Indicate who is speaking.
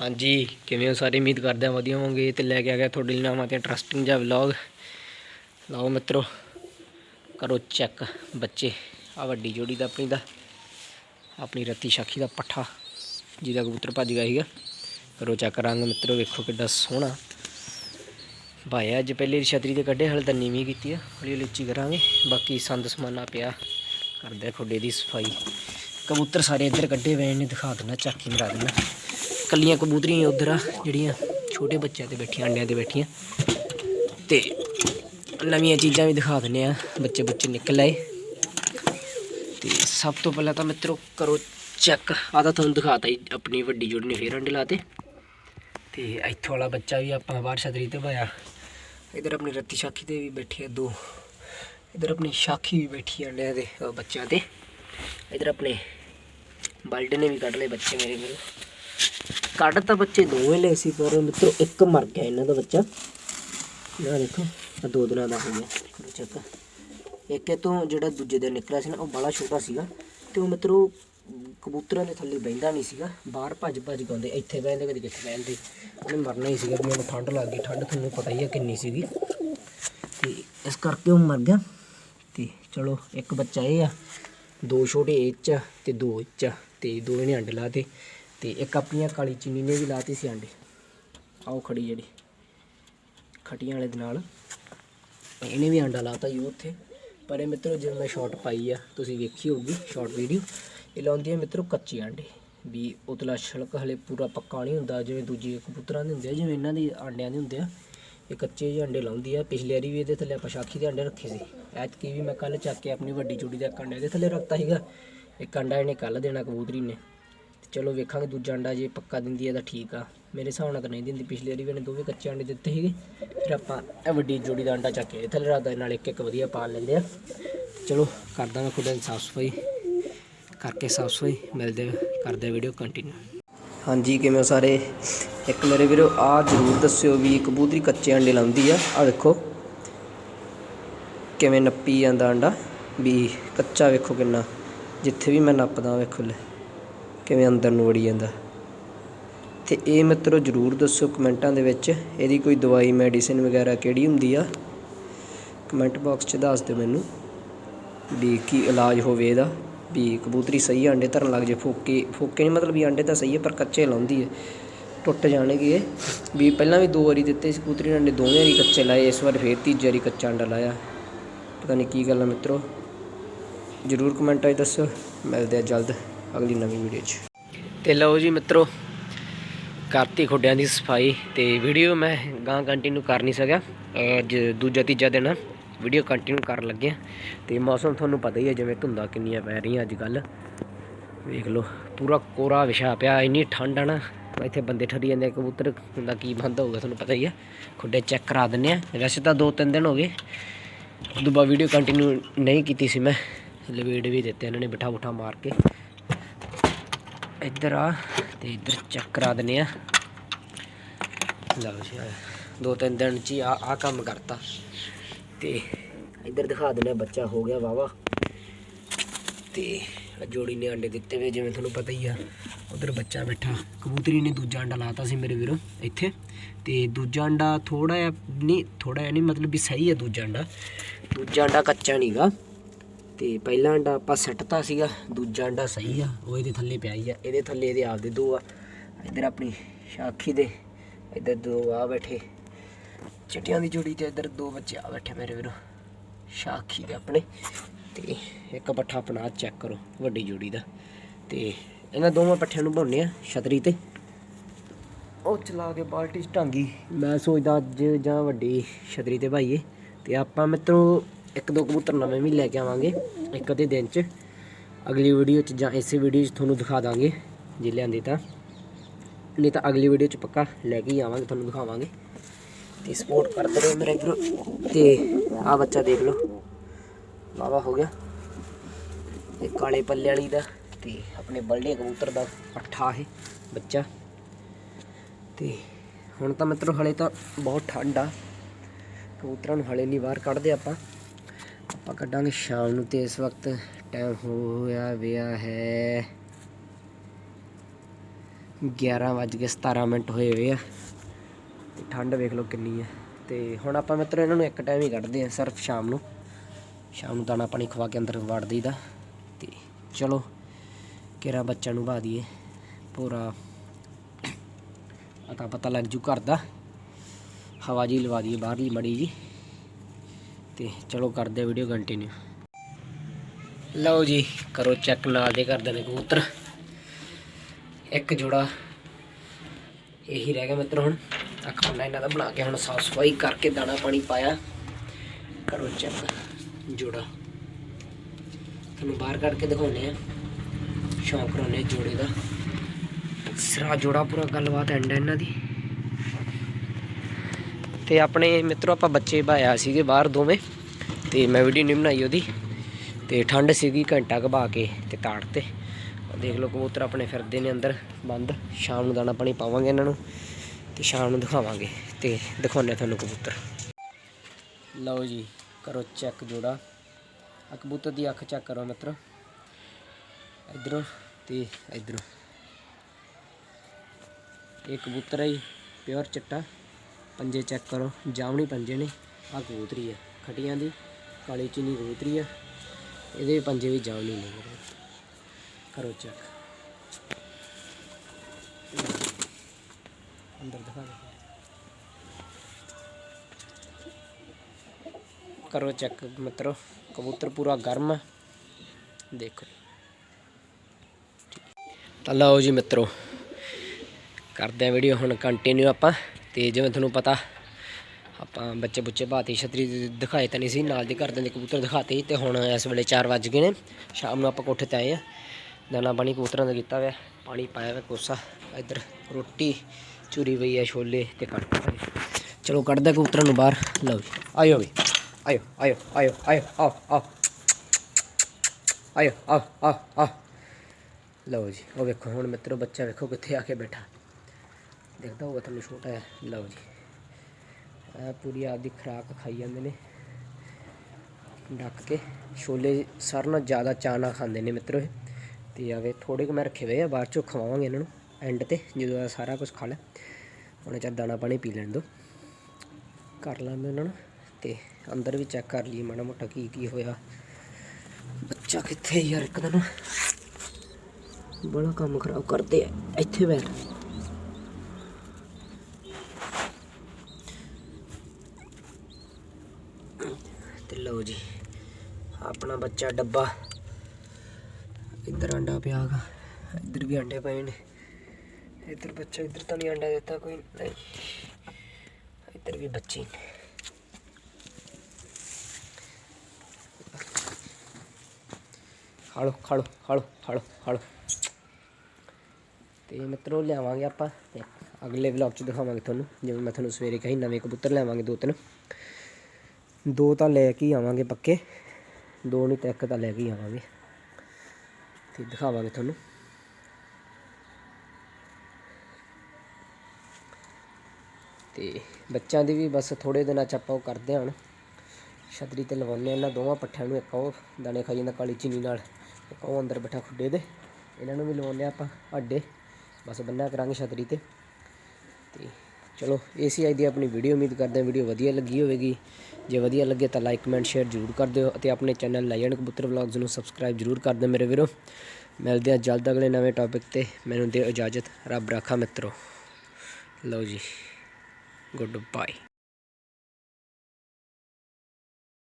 Speaker 1: ਹਾਂਜੀ, ਕਿਵੇਂ ਹੋ ਸਾਰੇ? ਉਮੀਦ ਕਰਦੇ ਹਾਂ ਵਧੀਆ ਹੋਵੋਗੇ ਤੇ ਲੈ ਕੇ ਆ ਗਿਆ ਤੁਹਾਡੇ ਲਈ ਨਵਾਂ ਤੇ ਇੰਟਰਸਟਿੰਗ ਜਿਹਾ ਵਲੌਗ ਲਓ ਮਿੱਤਰੋ, ਕਰੋ ਚੈੱਕ ਬੱਚੇ ਆ ਵੱਡੀ ਜੋੜੀ ਦਾ ਆਪਣੀ ਦਾ, ਆਪਣੀ ਰੱਤੀ ਸ਼ਾਖੀ ਦਾ ਪੱਠਾ, ਜਿਹਦਾ ਕਬੂਤਰ ਭੱਜ ਗਿਆ ਸੀਗਾ। ਕਰੋ ਚੈੱਕ ਰੰਗ ਮਿੱਤਰੋ, ਵੇਖੋ ਕਿੱਡਾ ਸੋਹਣਾ। ਭਾਇਆ ਅੱਜ ਪਹਿਲੇ ਛਤਰੀ ਤੇ ਕੱਢੇ, ਹਲ ਤਾਂ ਨੀਵੀਂ ਕੀਤੀ ਆ। ਹੌਲੀ ਹੌਲੀ ਉੱਚੀ ਕਰਾਂਗੇ। ਬਾਕੀ ਸੰਦ ਸਮਾਨਾ ਪਿਆ। ਕਰਦੇ ਆ ਖੁੱਡੇ ਦੀ ਸਫ਼ਾਈ। ਕਬੂਤਰ ਸਾਰੇ ਇੱਧਰ ਕੱਢੇ ਹੋਏ ਨੇ, ਦਿਖਾ ਦਿੰਦਾ, ਚਾਕੀ ਮਰਾ ਦਿੰਦਾ। ਕੱਲੀਆਂ ਕਬੂਤਰੀਆਂ ਉਧਰ ਆ, ਜਿਹੜੀਆਂ ਛੋਟੇ ਬੱਚਿਆਂ ਤੇ ਬੈਠੀਆਂ, ਅੰਡਿਆਂ ਤੇ ਬੈਠੀਆਂ। ਤੇ ਨਵੀਆਂ ਚੀਜ਼ਾਂ ਵੀ ਦਿਖਾ ਦਿੰਦੇ ਆ, ਬੱਚੇ ਬੱਚੇ ਨਿਕਲ ਆਏ। ਤੇ ਸਭ ਤੋਂ ਪਹਿਲਾਂ ਤਾਂ ਮਿੱਤਰੋ, ਕਰੋ ਚੈੱਕ ਆ ਤਾਂ ਤੁਹਾਨੂੰ ਦਿਖਾਤਾ ਹੀ, ਆਪਣੀ ਵੱਡੀ ਜੋੜੀ ਨੇ ਫੇਰ ਅੰਡੇ ਲਾਤੇ। ਤੇ ਇੱਥੋਂ ਵਾਲਾ ਬੱਚਾ ਵੀ ਆਪਾਂ ਬਾਹਰ ਛਤਰੀ ਤੇ ਪਾਇਆ। ਇਧਰ ਆਪਣੀ ਰੱਤੀ ਸ਼ਾਖੀ ਤੇ ਵੀ ਬੈਠੀ ਆ ਦੋ। ਇਧਰ ਆਪਣੀ ਸ਼ਾਖੀ ਵੀ ਬੈਠੀ ਅੰਡਿਆਂ ਦੇ ਬੱਚਿਆਂ ਤੇ। ਇਧਰ ਆਪਣੇ ਬਲਡ ਨੇ ਵੀ ਕੱਢ ਲਏ ਬੱਚੇ ਮੇਰੇ ਕੋਲ ਕੱਢ ਤਾਂ ਬੱਚੇ ਦੋਵੇਂ ਲਏ ਸੀ, ਪਰ ਮਿੱਤਰੋ ਇੱਕ ਮਰ ਗਿਆ ਇਹਨਾਂ ਦਾ ਬੱਚਾ। ਇਹ ਦੇਖੋ ਆ ਦੋ ਦਿਨਾਂ ਦਾ ਹੋ ਗਿਆ ਕਰੋ ਇੱਕ ਇਹ ਤੋਂ ਜਿਹੜਾ ਦੂਜੇ ਦਿਨ ਨਿਕਲਿਆ ਸੀ ਨਾ, ਉਹ ਬੜਾ ਛੋਟਾ ਸੀਗਾ। ਤੇ ਉਹ ਮਿੱਤਰੋ ਕਬੂਤਰਾਂ ਦੇ ਥੱਲੇ ਬਹਿੰਦਾ ਨਹੀਂ ਸੀਗਾ। ਬਾਹਰ ਭੱਜ ਭੱਜ ਗਾਉਂਦੇ ਇੱਥੇ ਬਹਿੰਦੇ, ਕਦੇ ਕਿੱਥੇ ਬਹਿੰਦੇ। ਉਹਨੇ ਮਰਨਾ ਹੀ ਸੀਗਾ, ਵੀ ਉਹਨੂੰ ਠੰਡ ਲੱਗ ਗਈ। ਠੰਡ ਤੁਹਾਨੂੰ ਪਤਾ ਹੀ ਆ ਕਿੰਨੀ ਸੀਗੀ। ਤੇ ਇਸ ਕਰਕੇ ਉਹ ਮਰ ਗਿਆ। ਤੇ ਚਲੋ, ਇੱਕ ਬੱਚਾ ਇਹ ਆ, ਦੋ ਛੋਟੇ ਇਹ 'ਚ ਆ ਤੇ ਦੋ ਇਹ 'ਚ ਆ। ਤੇ ਦੋ ਇਹਨੇ ਅੰਡੇ ਲਾਤੇ। ਤੇ ਇੱਕ ਆਪਣੀਆਂ ਕਾਲੀ ਚੀਨੀ ਨੇ ਵੀ ਲਾਤੀ ਸੀ ਆਂਡੇ। ਆਓ ਖੜੀ ਜਿਹੜੀ, ਖਟੀਆਂ ਵਾਲੇ ਦੇ ਨਾਲ। ਇਹਨੇ ਵੀ ਅੰਡਾ ਲਾਤਾ ਜੀ ਉੱਥੇ। ਪਰ ਇਹ ਮਿੱਤਰੋ ਜਿਵੇਂ ਮੈਂ ਸ਼ਾਰਟ ਪਾਈ ਆ, ਤੁਸੀਂ ਵੇਖੀ ਹੋਊਗੀ ਸ਼ਾਰਟ ਵੀਡੀਓ ਇਹ ਲਾਉਂਦੀ ਹੈ ਮਿੱਤਰੋ ਕੱਚੇ ਆਂਡੇ। ਵੀ ਉਤਲਾ ਛਲਕ ਹਲੇ ਪੂਰਾ ਪੱਕਾ ਨਹੀਂ ਹੁੰਦਾ, ਜਿਵੇਂ ਦੂਜੇ ਕਬੂਤਰਾਂ ਦੇ ਹੁੰਦੇ ਆ, ਜਿਵੇਂ ਇਹਨਾਂ ਦੇ ਆਂਡਿਆਂ ਦੇ ਹੁੰਦੇ ਆ। ਇਹ ਕੱਚੇ ਜਿਹੇ ਅੰਡੇ ਲਾਉਂਦੀ ਆ। ਪਿਛਲੇ ਵਾਰੀ ਵੀ ਇਹਦੇ ਥੱਲੇ ਆਪਾਂ ਸ਼ਾਖੀ ਦੇ ਅੰਡੇ ਰੱਖੇ ਸੀ। ਐਤਕੀ ਵੀ ਮੈਂ ਕੱਲ ਚੱਕ ਕੇ ਆਪਣੀ ਵੱਡੀ ਜੁੜੀ ਦਾ ਇੱਕ ਅੰਡਾ ਇਹਦੇ ਥੱਲੇ ਰੱਖਤਾ ਸੀਗਾ। ਇੱਕ ਅੰਡਾ ਇਹਨੇ ਕੱਲ ਦੇਣਾ ਕਬੂਤਰੀ ਨੇ। ਚਲੋ ਵੇਖਾਂਗੇ, ਦੂਜਾ ਅੰਡਾ ਜੇ ਪੱਕਾ ਦਿੰਦੀ ਹੈ ਤਾਂ ਠੀਕ ਆ। ਮੇਰੇ ਹਿਸਾਬ ਨਾਲ ਤਾਂ ਨਹੀਂ ਦਿੰਦੀ, ਪਿਛਲੀ ਵਾਰੀ ਵੀ ਇਹਨੇ ਦੋਵੇਂ ਕੱਚੇ ਅੰਡੇ ਦਿੱਤੇ ਸੀਗੇ। ਫਿਰ ਆਪਾਂ ਇਹ ਵੱਡੀ ਜੋੜੀ ਦਾ ਅੰਡਾ ਚੱਕ ਕੇ ਇਹਦੇ ਥੱਲੇ ਰੱਖਦਾ ਨਾਲ ਇੱਕ ਇੱਕ ਵਧੀਆ ਪਾ ਲੈਂਦੇ ਆ। ਚਲੋ ਕਰਦਾ ਮੈਂ ਖੁਦ ਸਾਫ਼ ਸਫ਼ਾਈ ਕਰਕੇ ਸਾਫ਼ ਸਫ਼ਾਈ, ਮਿਲਦੇ ਕਰਦੇ ਵੀਡੀਓ ਕੰਟੀਨਿਊ ਹਾਂਜੀ, ਕਿਵੇਂ ਹੋ ਸਾਰੇ? ਇੱਕ ਮੇਰੇ ਵੀਰੋ ਆ ਜਰੂਰ ਦੱਸਿਓ ਵੀ ਕਬੂਤਰੀ ਕੱਚੇ ਅੰਡੇ ਲਾਉਂਦੀ ਆ। ਆ ਵੇਖੋ ਕਿਵੇਂ ਨੱਪੀ ਜਾਂਦਾ ਅੰਡਾ। ਵੀ ਕੱਚਾ ਵੇਖੋ ਕਿੰਨਾ, ਜਿੱਥੇ ਵੀ ਮੈਂ ਨੱਪਦਾ ਵੇਖੋ ਲੈ। ਕਿਵੇਂ ਅੰਦਰ ਨੂੰ ਵੜੀ ਜਾਂਦਾ। ਤੇ ਇਹ ਮਿੱਤਰੋ ਜਰੂਰ ਦੱਸੋ ਕਮੈਂਟਾਂ ਦੇ ਵਿੱਚ, ਇਹਦੀ ਕੋਈ ਦਵਾਈ, ਮੈਡੀਸਿਨ ਵਗੈਰਾ ਕਿਹੜੀ ਹੁੰਦੀ ਆ? ਕਮੈਂਟ ਬਾਕਸ 'ਚ ਦੱਸ ਦਿਓ ਮੈਨੂੰ ਵੀ ਕੀ ਇਲਾਜ ਹੋਵੇ ਇਹਦਾ, ਵੀ ਕਬੂਤਰੀ ਸਹੀ ਆਂਡੇ ਧਰਨ ਲੱਗ ਜੇ, ਫੋਕੇ ਫੋਕੇ ਨਹੀਂ ਮਤਲਬ ਵੀ ਆਂਡੇ ਤਾਂ ਸਹੀ ਹੈ ਪਰ ਕੱਚੇ ਲਾਉਂਦੀ ਹੈ ਟੁੱਟ ਜਾਣਗੇ ਇਹ। ਵੀ ਪਹਿਲਾਂ ਵੀ ਦੋ ਵਾਰੀ ਦਿੱਤੇ ਸੀ ਕਬੂਤਰੀ ਨੇ, ਅੰਡੇ ਦੋਵੇਂ ਵਾਰੀ ਕੱਚੇ ਲਾਏ, ਇਸ ਵਾਰ ਫੇਰ ਤੀਜੀ ਵਾਰੀ ਕੱਚਾ ਆਂਡਾ ਲਾਇਆ। ਪਤਾ ਨਹੀਂ ਕੀ ਗੱਲ ਆ ਮਿੱਤਰੋ, ਜਰੂਰ ਕਮੈਂਟਾਂ 'ਚ ਦੱਸੋ ਮਿਲਦੇ ਆ ਜਲਦ। ਅਗਲੀ ਨਵੀਂ ਵੀਡੀਓ 'ਚ। ਤੇ ਲਓ ਜੀ ਮਿੱਤਰੋ ਕਰਤੀ ਖੁੱਡਿਆਂ ਦੀ ਸਫ਼ਾਈ ਤੇ ਵੀਡੀਓ ਮੈਂ ਗਾਂ ਕੰਟੀਨਿਊ ਕਰ ਨਹੀਂ ਸਕਿਆ। ਅੱਜ ਦੂਜਾ ਤੀਜਾ ਦਿਨ ਵੀਡੀਓ ਕੰਟੀਨਿਊ ਕਰਨ ਲੱਗੇ ਹਾਂ। ਤੇ ਮੌਸਮ ਤੁਹਾਨੂੰ ਪਤਾ ਹੀ ਹੈ ਜਿਵੇਂ ਧੁੰਦਾਂ ਕਿੰਨੀਆਂ ਪੈ ਰਹੀਆਂ ਅੱਜ ਕੱਲ ਵੇਖ ਲਓ, ਪੂਰਾ ਕੋਰਾ ਵਿਛਾ ਪਿਆ, ਇੰਨੀ ਠੰਡ ਆ ਨਾ। ਇੱਥੇ ਬੰਦੇ ਠਰੀ ਜਾਂਦੇ ਕਬੂਤਰ ਹੁੰਦਾ ਕੀ ਬੰਦ ਹੋਊਗਾ ਤੁਹਾਨੂੰ ਪਤਾ ਹੀ ਆ ਖੁੱਡੇ ਚੈੱਕ ਕਰਾ ਦਿੰਨੇ ਆ ਵੈਸੇ ਤਾਂ ਦੋ ਤਿੰਨ ਦਿਨ ਹੋ ਗਏ। ਉਦੋਂ ਬਾਅਦ ਵੀਡੀਓ ਕੰਟੀਨਿਊ ਨਹੀਂ ਕੀਤੀ ਸੀ ਮੈਂ। ਲਵੇੜ ਵੀ ਦਿੱਤੇ ਇਹਨਾਂ ਨੇ ਬਿਠਾ ਬੁਠਾ ਮਾਰ ਕੇ। ਇੱਧਰ ਆ ਤੇ ਇੱਧਰ ਚੈੱਕ ਕਰਾ ਦਿੰਨੇ ਆ। ਲਓ ਜੀ ਦੋ ਤਿੰਨ ਦਿਨ ਚ ਹੀ ਆ ਆ ਕੰਮ ਕਰਤਾ। ਤੇ ਇੱਧਰ ਦਿਖਾ ਦਿੰਨੇ ਆ, ਬੱਚਾ ਹੋ ਗਿਆ ਵਾਵਾ ਤੇ ਜੋੜੀ ਨੇ ਅੰਡੇ ਦਿੱਤੇ ਵੇ, ਜਿਵੇਂ ਤੁਹਾਨੂੰ ਪਤਾ ਹੀ ਆ, ਉਧਰ ਬੱਚਾ ਬੈਠਾ। ਕਬੂਤਰੀ ਨੇ ਦੂਜਾ ਅੰਡਾ ਲਾਤਾ ਸੀ ਮੇਰੇ ਵੀਰੋ, ਇੱਥੇ। ਤੇ ਦੂਜਾ ਅੰਡਾ ਥੋੜਾ ਜਿਹਾ ਨਹੀਂ ਥੋੜਾ ਜਿਹਾ ਨਹੀਂ, ਮਤਲਬ ਵੀ ਸਹੀ ਹੈ ਦੂਜਾ ਅੰਡਾ। ਦੂਜਾ ਅੰਡਾ ਕੱਚਾ ਨਹੀਂਗਾ ਤੇ ਪਹਿਲਾ ਅੰਡਾ ਆਪਾਂ ਸੱਟਤਾ ਸੀਗਾ, ਦੂਜਾ ਅੰਡਾ ਸਹੀ ਆ, ਉਹ ਇਹਦੇ ਥੱਲੇ ਪਿਆ ਹੀ ਆ, ਇਹਦੇ ਥੱਲੇ ਇਹਦੇ ਆਪਦੇ ਦੋ ਆ, ਇੱਧਰ ਆਪਣੀ ਸ਼ਾਖੀ ਦੇ, ਇੱਧਰ ਦੋ ਆ ਬੈਠੇ, ਚਿੱਟੀਆਂ ਦੀ ਜੋੜੀ ਤੇ ਇੱਧਰ ਦੋ ਬੱਚੇ ਆ ਬੈਠੇ ਮੇਰੇ ਵੀਰੋ, ਸ਼ਾਖੀ ਦੇ ਆਪਣੇ, ਤੇ ਇੱਕ ਪੱਠਾ ਆਪਣਾ ਚੈੱਕ ਕਰੋ, ਵੱਡੀ ਜੋੜੀ ਦਾ, ਤੇ ਇਹਨਾਂ ਦੋਵਾਂ ਪੱਠਿਆਂ ਨੂੰ ਬਣਾਉਣੇ ਆ ਛਤਰੀ ਤੇ। ਉਹ ਚਲਾ ਕੇ ਬਾਲਟੀ 'ਚ ਢਾਂਗੀ, ਮੈਂ ਸੋਚਦਾ ਅੱਜ ਜਾਂ ਵੱਡੀ ਛਤਰੀ ਤੇ ਭਾਈਏ, ਤੇ ਆਪਾਂ ਮਿੱਤਰੋ ਇੱਕ ਦੋ ਕਬੂਤਰ ਨਵੇਂ ਵੀ ਲੈ ਕੇ ਆਵਾਂਗੇ, ਇੱਕ ਅੱਧੇ ਦਿਨ 'ਚ। ਅਗਲੀ ਵੀਡੀਓ 'ਚ ਜਾਂ ਇਸੇ ਵੀਡੀਓ 'ਚ ਤੁਹਾਨੂੰ ਦਿਖਾ ਦਾਂਗੇ, ਜੇ ਲਿਆਂਦੇ ਤਾਂ। ਨਹੀਂ ਤਾਂ ਅਗਲੀ ਵੀਡੀਓ 'ਚ ਪੱਕਾ ਲੈ ਕੇ ਹੀ ਆਵਾਂਗੇ, ਤੁਹਾਨੂੰ ਦਿਖਾਵਾਂਗੇ। ਤੇ ਸਪੋਰਟ ਕਰਦੇ ਰਹੋ ਮੇਰੇ ਵੀਰੋ, ਤੇ ਆ ਬੱਚਾ ਦੇਖ ਲਓ। ਵਾਵਾ ਹੋ ਗਿਆ। ਤੇ ਕਾਲੇ ਪੱਲੇ ਵਾਲੀ ਦਾ ਤੇ ਆਪਣੇ ਬਲਡੇ ਕਬੂਤਰ ਦਾ ਪੱਠਾ ਹੈ ਬੱਚਾ। ਤੇ ਹੁਣ ਤਾਂ ਮਿੱਤਰੋ ਹਲੇ ਤਾਂ ਬਹੁਤ ਠੰਡ ਆ। ਕਬੂਤਰਾਂ ਨੂੰ ਹਲੇ ਨਹੀਂ ਬਾਹਰ ਕੱਢਦੇ ਆਪਾਂ। ਆਪਾਂ ਕੱਢਾਂਗੇ ਸ਼ਾਮ ਨੂੰ ਤੇ ਇਸ ਵਕਤ ਟਾਈਮ ਹੋਇਆ ਵਿਆ ਹੈ 11:17 ਮਿੰਟ ਹੋਏ ਹੋਏ ਆ। ਤੇ ਠੰਡ ਵੇਖ ਲਓ ਕਿੰਨੀ ਹੈ ਤੇ ਹੁਣ ਆਪਾਂ ਮਿੱਤਰੋ ਇਹਨਾਂ ਨੂੰ ਇੱਕ ਟਾਈਮ ਹੀ ਕੱਢਦੇ ਆ ਸਿਰਫ ਸ਼ਾਮ ਨੂੰ। ਸ਼ਾਮ ਨੂੰ ਦਾਣਾ ਪਾਣੀ ਖਵਾ ਕੇ ਅੰਦਰ ਵੜ ਦਈਦਾ। ਤੇ ਚਲੋ, ਕਿਹੜਾ ਬੱਚਾ ਨੂੰ ਬਾ ਦਈਏ। ਪੂਰਾ ਅਤਾ ਪਤਾ ਲੱਗ ਜੂ ਘਰ ਦਾ। ਹਵਾ ਜੀ ਲਵਾ ਦਈਏ ਬਾਹਰਲੀ ਮੜੀ ਜੀ ਤੇ ਚਲੋ ਕਰਦੇ ਆ ਵੀਡੀਓ ਕੰਟੀਨਿਊ ਲਓ ਜੀ, ਕਰੋ ਚੈੱਕ ਨਾਲ ਦੇ ਕਰਦੇ ਨੇ ਕਬੂਤਰ। ਇੱਕ ਜੋੜਾ ਇਹੀ ਰਹਿ ਗਿਆ ਮਿੱਤਰ ਹੁਣ। ਅੱਖ ਇਹਨਾਂ ਦਾ ਬਣਾ ਕੇ ਹੁਣ ਸਾਫ਼ ਸਫ਼ਾਈ ਕਰਕੇ ਦਾਣਾ ਪਾਣੀ ਪਾਇਆ। ਕਰੋ ਚੈੱਕ ਜੋੜਾ। ਤੁਹਾਨੂੰ ਬਾਹਰ ਕੱਢ ਕੇ ਦਿਖਾਉਨੇ ਆ ਸ਼ੌਂਕ ਕਰਾਉਨੇ ਜੋੜੇ ਦਾ। ਸਰਾ ਜੋੜਾ, ਪੂਰਾ ਗੱਲਬਾਤ ਐਂਡ ਹੈ ਇਹਨਾਂ ਦੀ। ਤੇ ਆਪਣੇ ਮਿੱਤਰੋ ਆਪਾਂ ਬੱਚੇ ਭਾਇਆ ਸੀਗੇ ਬਾਹਰ ਦੋਵੇਂ, ਤੇ ਮੈਂ ਵੀਡੀਓ ਨਹੀਂ ਬਣਾਈ ਉਹਦੀ। ਤੇ ਠੰਡ ਸੀਗੀ ਘੰਟਾ ਘਬਾ ਕੇ ਤੇ ਤਾੜ ਤੇ। ਦੇਖ ਲਓ ਕਬੂਤਰ ਆਪਣੇ ਫਿਰਦੇ ਨੇ ਅੰਦਰ, ਬੰਦ। ਸ਼ਾਮ ਨੂੰ ਦਾਣਾ ਪਾਣੀ ਪਾਵਾਂਗੇ ਇਹਨਾਂ ਨੂੰ ਤੇ ਸ਼ਾਮ ਨੂੰ ਦਿਖਾਵਾਂਗੇ ਤੇ ਦਿਖਾਉਣੇ ਤੁਹਾਨੂੰ ਕਬੂਤਰ। ਲਓ ਜੀ, ਕਰੋ ਚੈੱਕ ਜੋੜਾ। ਆ ਕਬੂਤਰ ਦੀ ਅੱਖ ਚੈੱਕ ਕਰੋ ਮਿੱਤਰੋ। ਇਧਰੋਂ ਤੇ ਇਧਰੋਂ। ਇਹ ਕਬੂਤਰ ਹੈ ਜੀ ਪਿਓਰ ਚਿੱਟਾ। ਪੰਜੇ ਚੈੱਕ ਕਰੋ, ਜਾਮਣੀ ਪੰਜੇ ਨੇ ਆ ਕਬੂਤਰੀ ਆ, ਖਟੀਆਂ ਦੀ, ਕਾਲੀ ਚੀਨੀ ਕਬੂਤਰੀ ਆ, ਇਹਦੇ ਪੰਜੇ ਵੀ ਜਾਮਣੀ ਨੇ। ਕਰੋ ਚੈੱਕ ਅੰਦਰ ਦਿਖਾ ਦੇ। ਕਰੋ ਚੈੱਕ ਮਿੱਤਰੋ, ਕਬੂਤਰ ਪੂਰਾ ਗਰਮ ਹੈ ਦੇਖੋ। ਤਾਂ ਲਓ ਜੀ ਮਿੱਤਰੋ, ਕਰਦੇ ਆ ਵੀਡੀਓ ਹੁਣ ਕੰਟੀਨਿਊ ਆਪਾਂ। ਤੇ ਜਿਵੇਂ ਤੁਹਾਨੂੰ ਪਤਾ, ਆਪਾਂ ਬੱਚੇ ਬੁੱਚੇ ਬਾਤੀ ਛਤਰੀ ਦਿਖਾਏ ਤਾਂ ਨਹੀਂ ਸੀ, ਨਾਲ ਦੇ ਘਰਦਿਆਂ ਦੇ ਕਬੂਤਰ ਦਿਖਾਤੇ ਸੀ ਤੇ ਹੁਣ ਇਸ ਵੇਲੇ 4 ਵੱਜ ਗਏ ਨੇ। ਸ਼ਾਮ ਨੂੰ ਆਪਾਂ ਕੋਠੇ ਤੇ ਆਏ ਆ। ਦਾਣਾ ਪਾਣੀ ਕਬੂਤਰਾਂ ਦਾ ਕੀਤਾ ਹੋਇਆ, ਪਾਣੀ ਪਾਇਆ ਹੋਇਆ ਕੋਸਾ। ਇੱਧਰ ਰੋਟੀ ਚੂਰੀ ਪਈ ਹੈ ਛੋਲੇ ਤੇ ਕੱਟ ਚਲੋ ਕੱਢਦਾ ਕਬੂਤਰਾਂ ਨੂੰ ਬਾਹਰ। ਲਓ ਜੀ, ਆਇਓ ਵੀ। ਆਇਓ ਆਇਓ ਆਇਓ ਆਇਓ, ਆਓ ਆਓ। ਆਇਓ, ਆਓ ਆਓ ਆਓ। ਲਓ ਜੀ, ਉਹ ਵੇਖੋ, ਹੁਣ ਮਿੱਤਰੋ, ਬੱਚਾ ਵੇਖੋ ਕਿੱਥੇ ਆ ਕੇ ਬੈਠਾ। ਦੇਖਦਾ ਹੋਊਗਾ ਤੁਹਾਨੂੰ ਛੋਟਾ ਹੈ ਲਓ ਜੀ। ਇਹ ਪੂਰੀ ਆਪਦੀ ਖੁਰਾਕ ਖਾਈ ਜਾਂਦੇ ਨੇ। ਡੱਕ ਕੇ। ਛੋਲੇ ਸਾਰਿਆਂ ਨਾਲ ਜ਼ਿਆਦਾ ਚਾਅ ਖਾਂਦੇ ਨੇ ਮਿੱਤਰੋ ਇਹ। ਤੇ ਆਵੇ ਥੋੜੇ ਕੁ ਮੈਂ ਰੱਖੇ ਹੋਏ ਆ, ਬਾਅਦ ਚੋਂ ਖਵਾਵਾਂਗੇ ਇਹਨਾਂ ਨੂੰ। ਐਂਡ ਤੇ, ਜਦੋਂ ਸਾਰਾ ਕੁਝ ਖਾ ਲੈ। ਹੁਣ ਚਾ ਦਾਣਾ ਪਾਣੀ ਪੀ ਲੈਣ ਦੋ। ਕਰ ਲਾਂਗੇ ਉਹਨਾਂ ਨੂੰ। ਤੇ ਅੰਦਰ ਵੀ ਚੈੱਕ ਕਰ ਲਈ ਮਾੜਾ ਮੋਟਾ ਕੀ ਕੀ ਹੋਇਆ। ਬੱਚਾ ਕਿੱਥੇ ਯਾਰ ਇੱਕ ਦਿਨ? ਬੜਾ ਕੰਮ ਖਰਾਬ ਕਰਦੇ ਆ। ਇੱਥੇ ਬੈਠ ਤੇ ਲਓ ਜੀ, ਆਪਣਾ ਬੱਚਾ ਡੱਬਾ। ਇੱਧਰ ਅੰਡਾ ਪਿਆ ਗਾ ਇੱਧਰ ਵੀ ਅੰਡੇ ਪਏ ਨੇ। ਇੱਧਰ ਬੱਚਾ, ਇੱਧਰ ਤਾਂ ਨਹੀਂ ਅੰਡਾ ਦਿੱਤਾ ਕੋਈ, ਨਹੀਂ। ਇੱਧਰ ਵੀ ਬੱਚੇ ਨੇ। ਖਾਲੋ ਖਾਲੋ ਖਾਲੋ ਖਾਲੋ ਖਾਲੋ। ਤੇ ਮਿੱਤਰੋ, ਲਿਆਵਾਂਗੇ ਆਪਾਂ ਅਗਲੇ ਵਲੌਗ 'ਚ ਦਿਖਾਵਾਂਗੇ ਤੁਹਾਨੂੰ। ਜਿਵੇਂ ਮੈਂ ਤੁਹਾਨੂੰ ਸਵੇਰੇ ਕਹੀ ਨਵੇਂ ਕਬੂਤਰ ਲਿਆਵਾਂਗੇ ਦੋ ਤਿੰਨ। ਦੋ ਤਾਂ ਲੈ ਕੇ ਹੀ ਆਵਾਂਗੇ ਪੱਕੇ। ਦੋ ਨਹੀਂ ਤਾਂ ਇੱਕ ਤਾਂ ਲੈ ਕੇ ਹੀ ਆਵਾਂਗੇ। ਤੇ ਦਿਖਾਵਾਂਗੇ ਤੁਹਾਨੂੰ। ਤੇ ਬੱਚਿਆਂ ਦੀ ਵੀ ਬਸ ਥੋੜੇ ਦਿਨਾਂ ਚ ਆਪਾਂ ਉਹ ਕਰਦੇ ਹਾਂ ਹੁਣ। ਛਤਰੀ ਤੇ ਲਵਾਉਂਦੇ ਹਾਂ ਇਹਨਾਂ ਦੋਵਾਂ ਪੱਠਿਆਂ ਨੂੰ, ਇੱਕ ਉਹ ਦਾਣੇ ਖਾਈ ਜਾਂਦਾ ਕਾਲੀ ਚੀਨੀ ਨਾਲ, ਇੱਕ ਉਹ ਅੰਦਰ ਬੈਠਾ ਖੁੱਡੇ ਦੇ। ਇਹਨਾਂ ਨੂੰ ਵੀ ਲਵਾਉਂਦੇ ਹਾਂ ਆਪਾਂ ਅੱਡੇ। ਬਸ ਬੰਨਾ ਕਰਾਂਗੇ ਛਤਰੀ ਤੇ। ਤੇ ਚਲੋ, ਇਹ ਸੀ ਅੱਜ ਦੀ ਆਪਣੀ ਵੀਡੀਓ ਉਮੀਦ ਕਰਦੇ ਹਾਂ ਵੀਡੀਓ ਵਧੀਆ ਲੱਗੀ ਹੋਵੇਗੀ। ਜੇ ਵਧੀਆ ਲੱਗੇ ਤਾਂ ਲਾਈਕ ਕਮੈਂਟ ਸ਼ੇਅਰ ਜ਼ਰੂਰ ਕਰ ਦਿਓ ਅਤੇ ਆਪਣੇ ਚੈਨਲ ਲਾਇਨ ਕਬੂਤਰ ਵਲੌਗਸ ਨੂੰ ਸਬਸਕ੍ਰਾਈਬ ਜ਼ਰੂਰ ਕਰ ਦਿਓ ਮੇਰੇ ਵੀਰੋ। ਮਿਲਦੇ ਹਾਂ ਜਲਦ ਅਗਲੇ ਨਵੇਂ ਟੌਪਿਕ ਤੇ। ਮੈਨੂੰ ਦਿਓ ਇਜਾਜ਼ਤ। ਰੱਬ ਰਾਖਾ ਮਿੱਤਰੋ। ਲਓ ਜੀ। Good bye